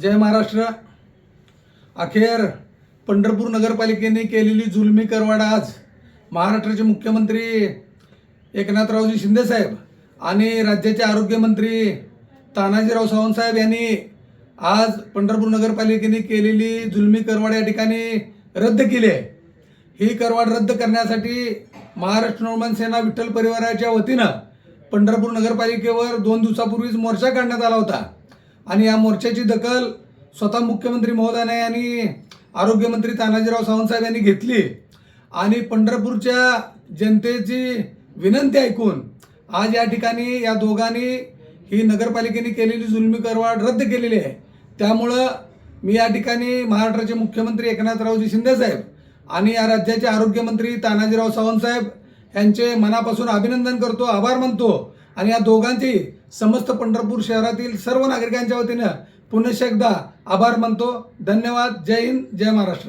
जय महाराष्ट्र. अखेर पंढरपूर नगरपालिकेने केलेली जुलमी करवाड आज महाराष्ट्राचे मुख्यमंत्री एकनाथरावजी शिंदेसाहेब आणि राज्याचे आरोग्यमंत्री तानाजीराव सावंतसाहेब यांनी आज पंढरपूर नगरपालिकेने केलेली जुलमी करवाड या ठिकाणी रद्द केली आहे. ही करवाड रद्द करण्यासाठी महाराष्ट्र नवमान सेना विठ्ठल परिवाराच्या वतीनं पंढरपूर नगरपालिकेवर दोन दिवसापूर्वीच मोर्चा काढण्यात आला होता. आणि या मोर्चाची दखल स्वतः मुख्यमंत्री महोदयाने आणि आरोग्यमंत्री तानाजीराव सावंतसाहेब यांनी घेतली. आणि पंढरपूरच्या जनतेची विनंती ऐकून आज या ठिकाणी या दोघांनी ही नगरपालिकेने केलेली जुलमी करवाढ रद्द केलेली आहे. त्यामुळं मी या ठिकाणी महाराष्ट्राचे मुख्यमंत्री एकनाथरावजी शिंदेसाहेब आणि या राज्याचे आरोग्यमंत्री तानाजीराव सावंतसाहेब यांचे मनापासून अभिनंदन करतो आभार मानतो. आणि या दोघांची समस्त पंढरपूर शहरातील सर्व नागरिकांच्या वतीनं पुनश्च एकदा आभार मानतो. धन्यवाद. जय हिंद. जय महाराष्ट्र.